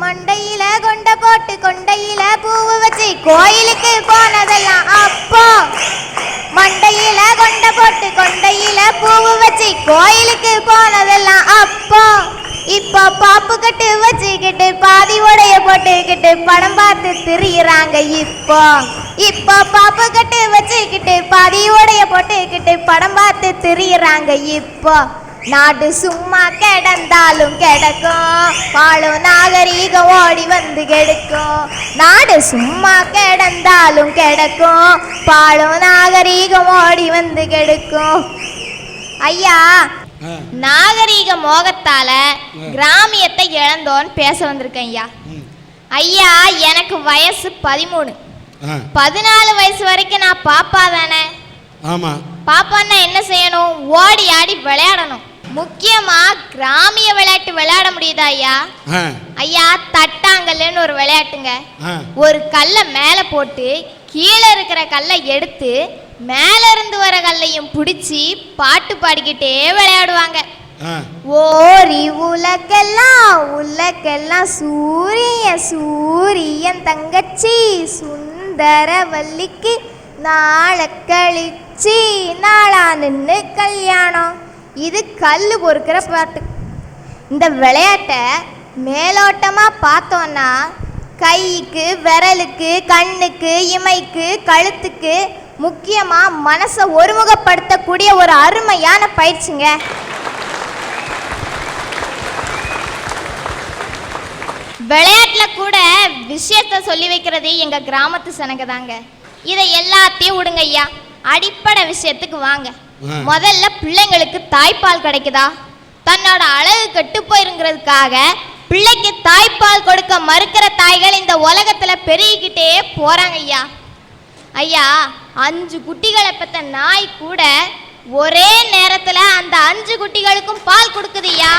மண்டையில கொண்ட போட்டு கொண்டையில பூவு வச்சு கோயிலுக்கு போனதெல்லாம் அப்போ. மண்டையில கொண்ட போட்டு கொண்டையில பூவு வச்சு கோயிலுக்கு போனதெல்லாம் அப்போ. இப்போ பாப்பு கட்டு வச்சுக்கிட்டு பாதி உடைய போட்டுக்கிட்டு படம் பார்த்து திரியிறாங்க இப்போ. இப்போ பாப்பு கட்டு வச்சுக்கிட்டு பாதி உடைய போட்டுக்கிட்டு படம் பார்த்து திரியிறாங்க இப்போ. நாடு சும்மா கிடந்தாலும் கிடக்கும். வாழும் நாகரீகம் ஓடி வந்து கெடுக்கும். நாடு சும்மா கிடந்தாலும் கிடக்கும். பாழும் நாகரீகம் ஓடி வந்து கெடுக்கும். ஐயா நாகரீக மோகத்தால கிராமியத்தை இழந்தோன்னு பேச வந்திருக்கேன் ஐயா. ஐயா எனக்கு வயசு பதிமூணு. பதினாலு வயசு வரைக்கும் நான் பாப்பா தானே? ஆமா. பாப்பான்னா என்ன செய்யணும்? ஓடி ஆடி விளையாடணும். முக்கியமா கிராமிய விளையாட்டு விளையாட முடியுதா ஐயா? ஐயா தட்டாங்கல்லுன்னு ஒரு விளையாட்டுங்க. ஒரு கல்லை மேலே போட்டு கீழே இருக்கிற கல்லை எடுத்து மேலே இருந்து வர கல்லையும் பிடிச்சி பாட்டு பாடிக்கிட்டே விளையாடுவாங்க. ஓரி உலக்கெல்லாம் உலக்கெல்லாம் சூரிய சூரியன் தங்கச்சி சுந்தரவல்லிக்கு நாளை கழிச்சு நாளா நின்று கல்யாணம். இது கல் பொறுக்கிற பாட்டு. இந்த விளையாட்டை மேலோட்டமாக பார்த்தோன்னா கைக்கு விரலுக்கு கண்ணுக்கு இமைக்கு கழுத்துக்கு முக்கியமாக மனசை ஒருமுகப்படுத்தக்கூடிய ஒரு அருமையான பயிற்சிங்க. விளையாட்டில் கூட விஷயத்த சொல்லி வைக்கிறது எங்கள் கிராமத்து சனங்க தாங்க இதை எல்லாத்தையும் விடுங்க ஐயா அடிப்படை விஷயத்துக்கு வாங்க. முதல்ல பிள்ளைங்களுக்கு தாய்ப்பால் கிடைக்குதா? தன்னோட அழகு கெட்டு போயிருங்கிறதுக்காக பிள்ளைக்கு தாய்ப்பால் கொடுக்க மறுக்கிற தாய்கள் இந்த உலகத்துல பெருகிக்கிட்டே போறாங்க ஐயா. ஐயா அஞ்சு குட்டிகளை பெத்த நாய் கூட ஒரே நேரத்துல அந்த அஞ்சு குட்டிகளுக்கும் பால் கொடுக்குது ஐயா.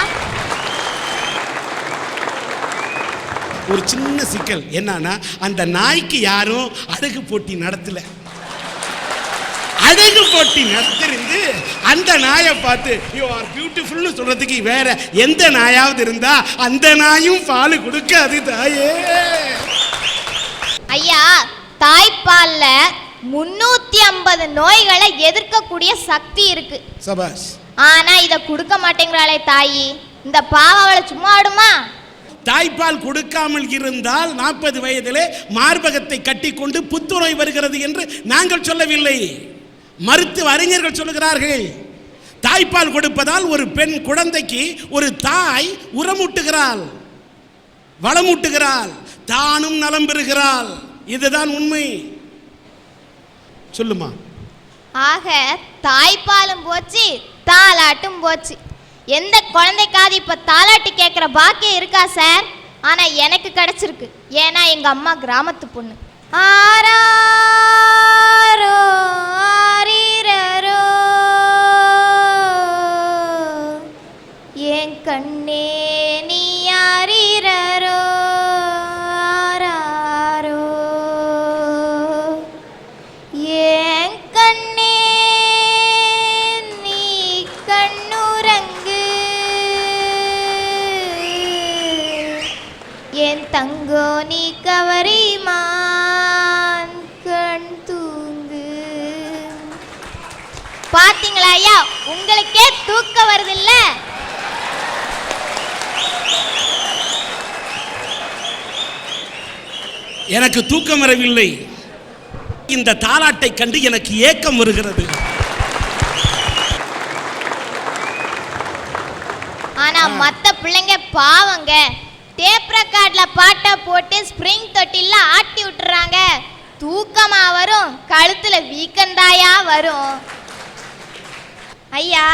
ஒரு சின்ன சிக்கல் என்னன்னா அந்த நாய்க்கு யாரும் அழகு போட்டி நடத்தல. அழகு போட்டி நடத்திருந்து அந்த நாயை பார்த்து யூ ஆர் பியூட்டிஃபுல்னு சொல்றதுக்கு வேற எந்த நாயாவது இருந்தா அந்த நாயும் பால் கொடுக்காது தாயே. ஐயா தாய்ப்பால்ல முன்னூத்தி ஐம்பது நோய்களை எதிர்க்கக்கூடிய சக்தி இருக்கு. சபாஷ். ஆனா இத கொடுக்க மாட்டேங்கிறாளே தாயி. இந்த பாவம் அவளை சும்மா ஆடுமா தாய்ப்பால் கொடுக்காமல் இருந்தால் நாற்பது வயதிலே மார்பகத்தை கட்டிக்கொண்டு புத்துநோய் வருகிறது என்று நாங்கள் சொல்லவில்லை. மருத்துவ அறிஞர்கள் சொல்லுகிறார்கள் தாய்ப்பால் கொடுப்பதால் ஒரு பெண் குழந்தைக்கு ஒரு தாய் உரமூட்டுகிறாள் வளமூட்டுகிறாள் தானும் நலம் பெறுகிறாள். இதுதான் உண்மை. சொல்லுமா? ஆக தாய்ப்பாலும் போச்சு தாலாட்டும் போச்சு. எந்த குழந்தைக்காவது இப்ப தாலாட்டு கேட்குற பாக்கியம் இருக்கா சார்? ஆனா எனக்கு கிடைச்சிருக்கு. ஏன்னா எங்க அம்மா கிராமத்து பொண்ணு. ஆரா என் தங்கோ நீ கவரிமான் கண் தூங்கு. பாத்தீங்களா ஐயா? உங்களுக்கே தூக்கம் வருது இல்ல எனக்கு தூக்கம் வரவில்லை. இந்த தாலாட்டை கண்டு எனக்கு ஏக்கம் வருகிறது. ஆனா மத்த பிள்ளைங்க பாவங்க. டேப் ரெக்கார்ட்ல பாட்டை போட்டு ஸ்ப்ரிங் தொட்டில ஆட்டி விட்டுறாங்க. தூக்கமா வரும் கழுத்துல வீக்கந்தாயா வரும். ஐயா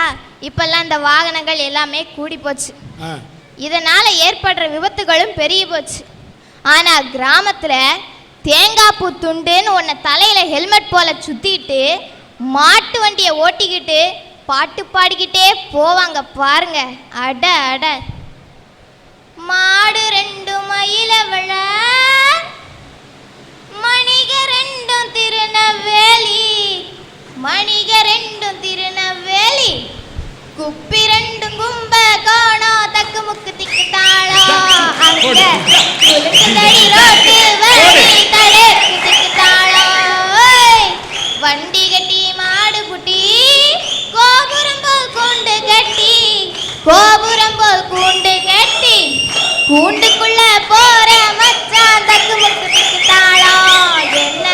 இப்பெல்லாம் இந்த வாகனங்கள் எல்லாமே கூடி போச்சு. இதனால ஏற்படுற விபத்துகளும் பெருகி போச்சு. ஆனா கிராமத்துல தேங்காய் பூ துண்டுன்னு உன்னை தலையில ஹெல்மெட் போல சுத்திட்டு மாட்டு வண்டியை ஓட்டிக்கிட்டு பாட்டு பாடிக்கிட்டே போவாங்க பாருங்க. அட அட. மாடு ரெண்டு மயிலவள மணிக ரெண்டும் திருநெல்வேலி மணிக ரெண்டும் திருநெல்வேலி. குப்பி ரெண்டும் கும்ப கோணோ தக்கு முக்கு திக்கு தாளோ. அங்க குலுக்குதடி ரோட்டு தாளோ. வண்டி கூண்டுக்குள்ள போற மச்சான் தக்கு முக்கு திக்கு தாளம் என்ன?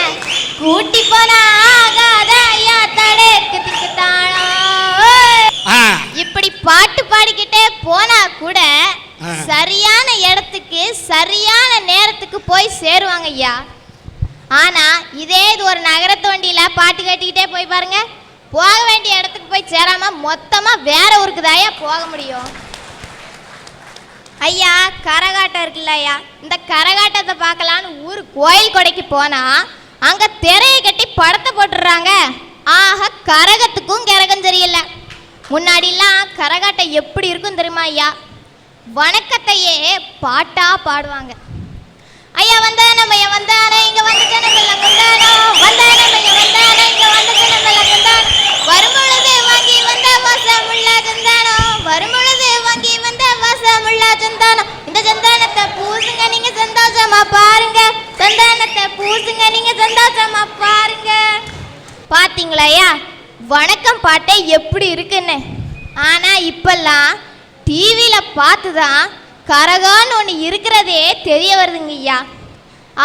கூட்டி போனா ஆகாத ஐயா தடக்கு திக்கு தாளம் இப்படி பாட்டு பாடிக்கிட்டே போனா கூட. சரியான இடத்துக்கு சரியான நேரத்துக்கு போய் சேருவாங்க ஐயா. ஆனா இதே இது ஒரு நகரத்து வண்டியில பாட்டு கட்டிக்கிட்டே போய் பாருங்க. போக வேண்டிய இடத்துக்கு போய் சேராம மொத்தமா வேற ஊருக்கு தாயா போக முடியும்? ஐயா கரகாட்டம் இருக்குல்ல ஐயா. இந்த கரகாட்டத்தை பார்க்கலான்னு ஊர் கோயில் கொடைக்கு போனா அங்க திரையை கட்டி படத்தை போட்டுடுறாங்க. ஆக கரகத்துக்கும் கரகம் தெரியல முன்னாடிலாம் கரகாட்டம் எப்படி இருக்கும் தெரியுமா ஐயா? வணக்கத்தையே பாட்டா பாடுவாங்க. ஐயா வந்தானம் ஐயா வந்தானே இங்க வந்து வந்தானோ? கொண்டானோ வந்தானம் ஐயா வந்தானே பாத்தீங்களா வணக்கம் பாட்டே எப்படி இருக்குன்னு? ஆனால் இப்பெல்லாம் டிவியில் பார்த்து தான் கரகான்னு ஒன்று இருக்கிறதே தெரிய வருதுங்க ஐயா.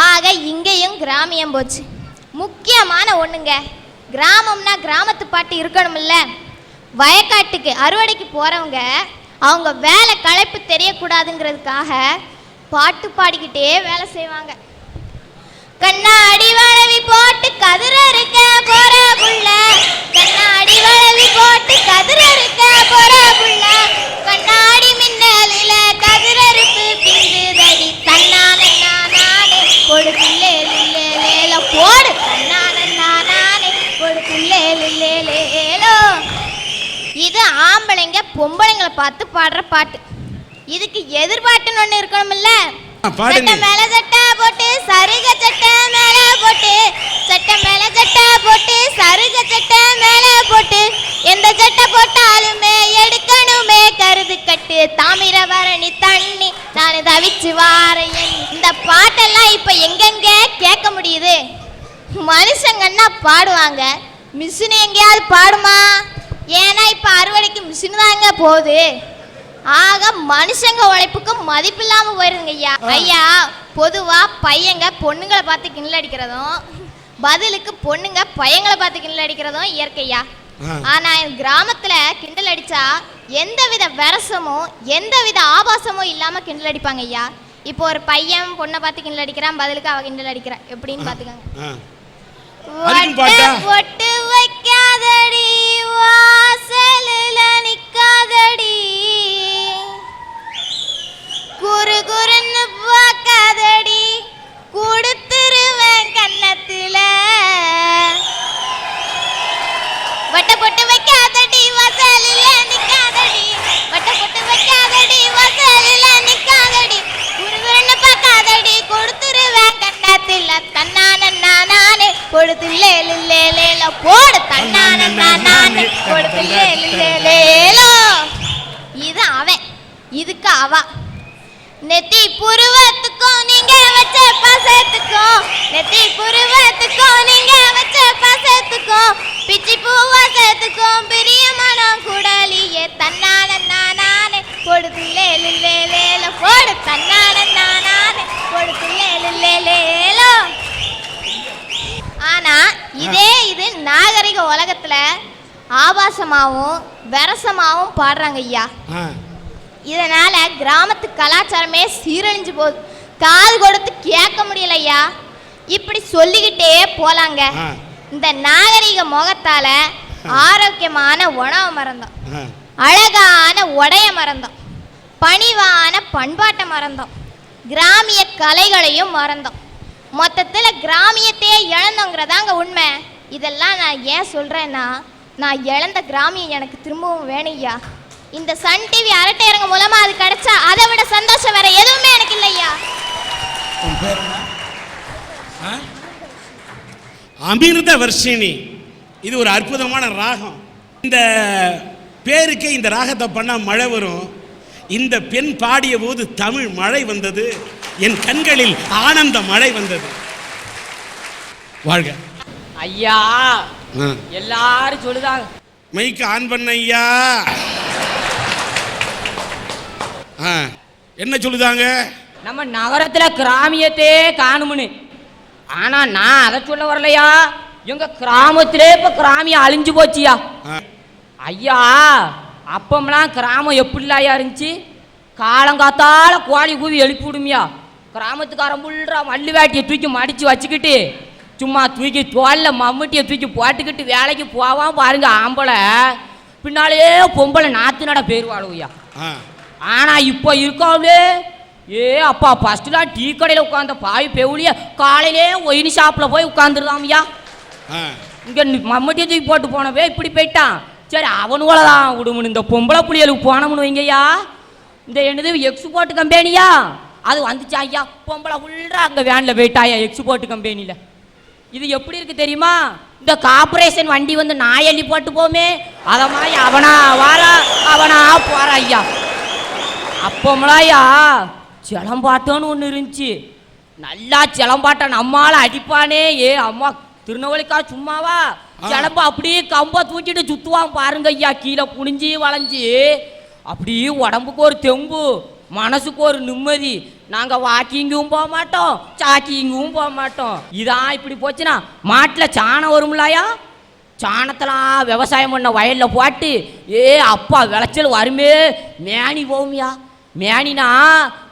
ஆக இங்கேயும் கிராமியம் போச்சு. முக்கியமான ஒன்றுங்க கிராமம்னா கிராமத்து பாட்டு இருக்கணும்ல. வயக்காட்டுக்கு அறுவடைக்கு போகிறவங்க அவங்க வேலை களைப்பு தெரியக்கூடாதுங்கிறதுக்காக பாட்டு பாடிக்கிட்டே வேலை செய்வாங்க. கண்ணாடி வளவி போட்டு கதிர இருக்க போற புள்ள. கண்ணாடி வளவி போட்டு கதிர இருக்க போற புள்ள. கண்ணாடி மின்னலில கதிரறுப்பு பிந்துதடி தன்னான நானே கொடுக்குள்ளே லில்லே லேலோ. போடு தன்னான நானே கொடுக்குள்ளே லில்லே லேலோ. இது ஆம்பளைங்க பொம்பளைங்களை பார்த்து பாடுற பாட்டு. இதுக்கு எதிர்பாட்டுன்னு ஒன்று இருக்கணும்ல பாடுங்க. சட்டை மேல சட்டா போட்டு சருக சட்டை மேல போட்டு சட்டை மேல சட்டா போட்டு சருக சட்டை மேல போட்டு எந்த சட்டை போட்டாலுமே எடுக்கணுமே கருது கட்டு தாமிரபரணி தண்ணி நான் தவிச்சு வாரேன். இந்த பாட்டெல்லாம் இப்ப எங்கெங்க கேட்க முடியுது? மனுஷங்கன்னா பாடுவாங்க? மிஷின் எங்கேயாவது பாடுமா? ஏன்னா இப்ப அறுவடைக்கு மிஷின் தாங்க போகுது. ஆக மனுஷங்க உழைப்புக்கு மதிப்பு இல்லாம போயிருங்க ஐயா ஐயா பொதுவா பையங்க பொண்ணுங்களை பார்த்து கிண்டல் அடிக்கிறதும் பதிலுக்கு பொண்ணுங்க பையங்களை பார்த்து கிண்டல் அடிக்கிறதும் இயற்கையா. ஆனா என் கிராமத்துல கிண்டல் அடிச்சா எந்தவித விரசமும் எந்தவித ஆபாசமும் இல்லாம கிண்டல் அடிப்பாங்க ஐயா. இப்போ ஒரு பையன் பொண்ணை பார்த்து கிண்டல் அடிக்கிறான் பதிலுக்கு அவ கிண்டல் அடிக்கிறா எப்படின்னு பாத்துக்கோங்க? பொட்டு? வைக்காதடி வாசலில் நிக்காதடி. குறு குறுன்னு பார்க்காதடி. கொடுத்துருவேன் கன்னத்துல. வட்ட பொட்டு வைக்காதடி வாசலில் நிக்காதடி. வட்ட பொட்டு வைக்காதடி வாசலில் நிக்காதடி. குறு குறுன்னு பார்க்காதடி. கொடுத்துருவேன் கன்னத்துல. தன்னான நானே. கொடுத்துல்லே லில்லே லேலோ. போடு தன்னான நானே. கொடுத்துல்லே லில்லே லேலோ. இது அவன். இதுக்கு அவ. நெத்தி புருவத்துக்கும் நீங்க வச்ச பாசத்துக்கும். நெத்தி புருவத்துக்கும் நீங்க வச்ச பாசத்துக்கும். பிச்சி பூவாசத்துக்கும் பிரியமான குடலியே. தன்னான நானே கொடுத்துல்லே லில்லே லேலோ. போடு தன்னான நானே கொடுத்துல்லே லில்லே லேலோ. ஆனா இதே இது நாகரிக உலகத்துல ஆபாசமாவும் விரசமாவும் பாடுறாங்க ஐயா. இதனால கிராமத்து கலாச்சாரமே சீரழிஞ்சு போகுது. காது கொடுத்து கேட்க முடியல ஐயா இப்படி சொல்லிக்கிட்டே போலாங்க. இந்த நாகரிக முகத்தால ஆரோக்கியமான உணவு மறந்தோம். அழகான உடைய மறந்தோம். பணிவான பண்பாட்டை மறந்தோம். கிராமிய கலைகளையும் மறந்தோம். மொத்தத்தில் கிராமியத்தையே இழந்தோங்கிறதாங்க உண்மை. இதெல்லாம் நான் ஏன் சொல்கிறேன்னா நான் இழந்த கிராமியம் எனக்கு திரும்பவும் வேணும்யா இந்த சன் டிவி அரட்டை இறங்க மூலமாக அது கிடைச்சா அதை விட சந்தோஷம் வேற எதுவுமே எனக்கு இல்லையா? உன் பேர் என்ன? ஆ? அமிர்த வர்ஷினி. இது ஒரு அற்புதமான ராகம். இந்த பேருக்கே இந்த ராகத்தை பண்ணால் மழை வரும். இந்த பெண் பாடிய போது தமிழ் மழை வந்தது. என் கண்களில் ஆனந்த மழை வந்தது. வாழ்க. ஐயா. எல்லாரும் சொல்லுதாங்க. மைக்கு ஆன் பண்ண ஐயா. என்ன சொல்லுதாங்க? நம்ம நகரத்துல கிராமியத்தே காணும்னு. ஆனா நான் அதை சொல்ல வரலையா? எங்க கிராமத்திலே இப்ப கிராமியம் அழிஞ்சு போச்சியா? ஐயா அப்பமெல்லாம் கிராமம் எப்படிலாயா இருந்துச்சு? காலங்காத்தால கோழி கூவி எழுப்பி விடுமியா கிராமத்துக்காரன் புல்றா மல்லு வேட்டியை தூக்கி மடிச்சு வச்சுக்கிட்டு சும்மா தூக்கி தோல்ல மம்முட்டியை தூக்கி போட்டுக்கிட்டு வேலைக்கு போவான் பாருங்க ஆம்பளை. பின்னாலே பொம்பளை நாத்து நட பேருவாளுவையா ஆ. ஆனா இப்போ இருக்காங்களே ஏ அப்பா ஃபர்ஸ்ட்லாம் டீ கடையில் உட்காந்த பாய் பெவுலிய காலையிலே ஒயின் ஷாப்பில் போய் உட்காந்துருதாம்யா. இங்கே மம்மட்டியை தூக்கி போட்டு போனவே இப்படி போயிட்டான். சரி அவனுவள தான் விடுமுன்னு இந்த பொம்பளை புள்ளியலுக்கு போனோம்னு வைங்கய்யா. இந்த என்னது எக்ஸ்போர்ட் கம்பெனியா அது வந்துச்சா ஐயா? பொம்பளை ஃபுல்லாக அங்கே வேனில் போயிட்டாயா எக்ஸ்போர்ட் கம்பெனியில் இது எப்படி இருக்கு தெரியுமா? இந்த கார்பரேஷன் வண்டி வந்து நாயள்ளி போட்டு போமே. அத மாதிரி அவனா வாரா அவனா போறா ஐயா. அப்போம்லாயா? சிலம்பாட்டம்னு ஒன்று இருந்துச்சு. நல்லா சிலம்பாட்டம் நம்மால அடிப்பானே. ஏ அம்மா திருநெல்வேலிக்கா சும்மாவா. சிலம்பு அப்படியே கம்ப தூக்கிட்டு சுத்துவான் பாருங்க ஐயா கீழே குனிஞ்சு வளைஞ்சு. அப்படியே உடம்புக்கு ஒரு தெம்பு மனசுக்கு ஒரு நிம்மதி. நாங்க வாக்கிங்கும் போக மாட்டோம் சாக்கிங்கும் போக மாட்டோம். இதான் இப்படி போச்சுன்னா மாட்டில் சாணம் வரும்லாயா? சாணத்தெல்லாம் விவசாயம் பண்ண வயலில் போட்டு ஏ அப்பா விளைச்சல் வருமே மேனி போகும்யா? மேனினா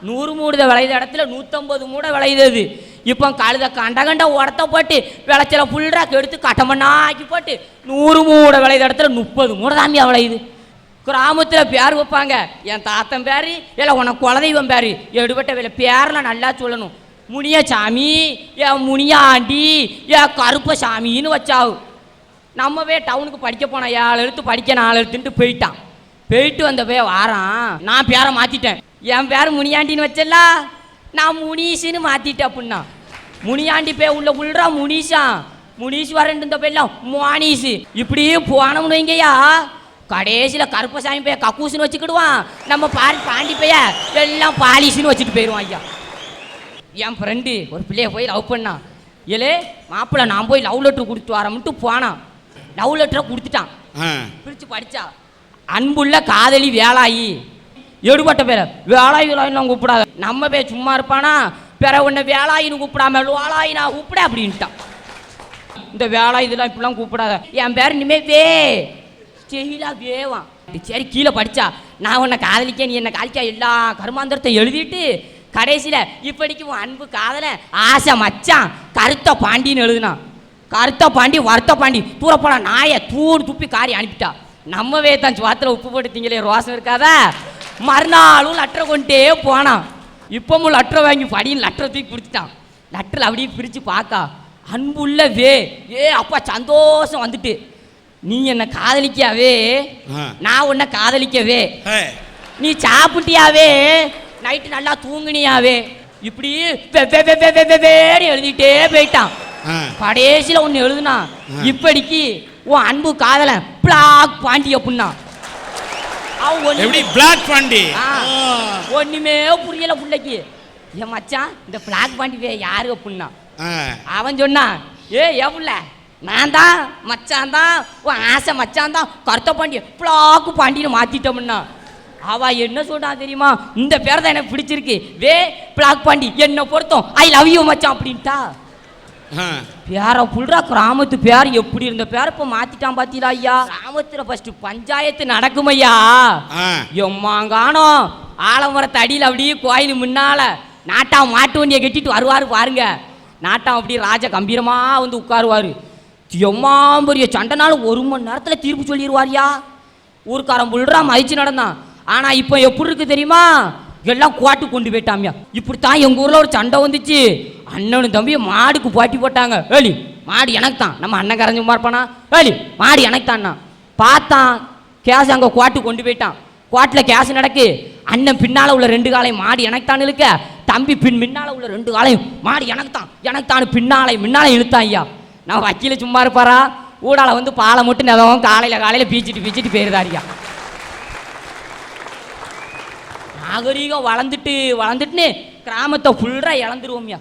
நூறு மூடுத விளையுத இடத்துல நூற்றம்பது மூடை விளையுது இப்போ கழுத கண்ட கண்ட உடத்த போட்டு விளைச்சல புல்றாக்கு எடுத்து கட்டமண்ணா ஆக்கி போட்டு நூறு மூடை விளையுத இடத்துல முப்பது மூடை தாமியா விளையுது. கிராமத்தில் பேர் வைப்பாங்க. என் தாத்தன் பேர் இல்லை உனக்கு குலதெய்வம் பேர். எடுபட்ட வேலை பேரில் நல்லா சொல்லணும். முனியசாமி என் முனியாண்டி என் கருப்பசாமின்னு வச்சாவு. நம்மவே டவுனுக்கு படிக்க போன ஏழு எழுத்து படிக்க நாலு எழுத்துன்ட்டு போயிட்டான். போயிட்டு வந்த போய் வாரான். நான் பேரை மாற்றிட்டேன் என் பேர் முனியாண்டின்னு வச்சல நான் முனீஷுன்னு மாற்றிட்டேன் அப்படின்னா. முனியாண்டி பே உள்ள உள்ளா முனீஷா. முனீஷ் வரேன் இந்த பேர்லாம் மோனீஷு. இப்படியே போனோம்னு வைங்கய்யா. கடைசியில் கருப்பசாமி பைய கக்கூசுன்னு வச்சுக்கிடுவான். நம்ம பாரி பாண்டி பைய எல்லாம் பாலிஷுன்னு வச்சுட்டு போயிடுவான் ஐயா. என் ஃப்ரெண்டு ஒரு பிள்ளைய போய் லவ் பண்ணான் ஏலே மாப்பிள்ளை நான் போய் லவ் லெட்டர் கொடுத்து வரமுன்ட்டு போனான். லவ் லெட்டரை கொடுத்துட்டான். பிரித்து படிச்சா. அன்புள்ள காதலி வேலாயி எடுபட்ட பேர. வேலாயி வேலாயின்னு கூப்பிடாத. நம்ம பேர் சும்மா இருப்பானா? பிற உன்னை வேலாயின்னு கூப்பிடாம வேலாயி நான் கூப்பிட அப்படின்ட்டான். இந்த வேலை இதெல்லாம் இப்படிலாம் கூப்பிடாத. என் பேர் இனிமே வே. ஸ்டெயிலா வேவான். சரி கீழே படிச்சா. நான் உன்னை காதலிக்க நீ என்ன காதலிக்க எல்லா கர்மாந்திரத்தை எழுதிட்டு கடைசியில் இப்படிக்கு உன் அன்பு காதலை ஆசை மச்சான் கருத்த பாண்டின்னு எழுதுனான். கருத்த பாண்டி வருத்த பாண்டி தூரப்போட நாயை தூண் துப்பி காரி அனுப்பிட்டா. நம்மவே தான் வாத்தில் உப்பு போட்டு திங்களே ரோசம் இருக்காதா? மறுநாளும் லெட்டரை கொண்டே போனான். இப்பவும் லெட்டரை வாங்கி படின்னு லெட்டரை தூக்கி கொடுத்துட்டான் லெட்டரில் அப்படியே பிரித்து பார்க்கா அன்புள்ள வே ஏ அப்பா சந்தோஷம் வந்துட்டு. நீ என்னை காதலிக்காவே. நான் உன்னை காதலிக்கவே. நீ சாப்பிட்டியாவே? நைட்டு நல்லா தூங்குனியாவே? இப்படி எழுதிட்டே போயிட்டான். கடைசியில் ஒன்று எழுதுனா. இப்படிக்கு உன் அன்பு காதலன். பிளாக் பாண்டி அப்படின்னா எப்படி? பிளாக் பாண்டி. ஒண்ணுமே புரியல பிள்ளைக்கு. என் மச்சான் இந்த பிளாக் பாண்டி யாரு அப்படின்னா. அவன் சொன்னான் ஏ எவ்வள நான் தான் மச்சான் தான் உன் ஆசை மச்சான் தான் கருத்த பாண்டி பிளாக்கு பாண்டின்னு மாத்திட்டோம்னா அவ என்ன சொல்றா தெரியுமா? இந்த பேர் தான் எனக்கு பிடிச்சிருக்கு. வே பிளாக் பாண்டி என்ன பொருத்தம் ஐ லவ் யூ மச்சான் அப்படின்ட்டா. பேர புல்றா கிராமத்து பேர் எப்படி இருந்த பேர்? இப்போ மாத்திட்டான் பாத்தீங்களா ஐயா? கிராமத்துல ஃபர்ஸ்ட் பஞ்சாயத்து நடக்கும் ஐயா. எம்மாங்கானோ ஆலமரத்து அடியில் அப்படியே கோயில் முன்னால நாட்டா மாட்டு வண்டியை கட்டிட்டு வருவார் பாருங்க. நாட்டாம் அப்படியே ராஜ கம்பீரமா வந்து உட்காருவார். எம்மா பெரிய சண்டைனாலும் ஒரு மணி நேரத்தில் தீர்ப்பு சொல்லிடுவார்யா ஊர்க்காரன் புல்றா மதிச்சு நடந்தான். ஆனால் இப்போ எப்படி இருக்கு தெரியுமா? எல்லாம் கோட்டு கொண்டு போயிட்டாமியா. இப்படி தான் எங்கள் ஊரில் ஒரு சண்டை வந்துச்சு. அண்ணனும் தம்பியும் மாடுக்கு போட்டி போட்டாங்க. ஏலி மாடு எனக்கு தான் நம்ம அண்ணன் கரைஞ்சு இருப்பானா ஏலி மாடு எனக்கு தான்ண்ணா பார்த்தான் கேஸ் அங்கே கோட்டு கொண்டு போயிட்டான். கோட்டில் கேஸ் நடக்கு. அண்ணன் பின்னால் உள்ள ரெண்டு காலையும் மாடு எனக்கு தான் இழுக்க. தம்பி பின் பின்னால் உள்ள ரெண்டு காலையும் மாடு எனக்கு தான் எனக்கு தான் பின்னாலை முன்னாலே இழுத்தான் ஐயா. நான் வக்கீல சும்மா இருப்பாரா? ஊடால வந்து பாலை மட்டும் நிதவும் காலையில் காலையில் பீச்சிட்டு பீச்சிட்டு போயிருதாரியா நாகரீகம் வளர்ந்துட்டு வளர்ந்துட்டுன்னு கிராமத்தை ஃபுல்லாக இழந்துருவோம்யா.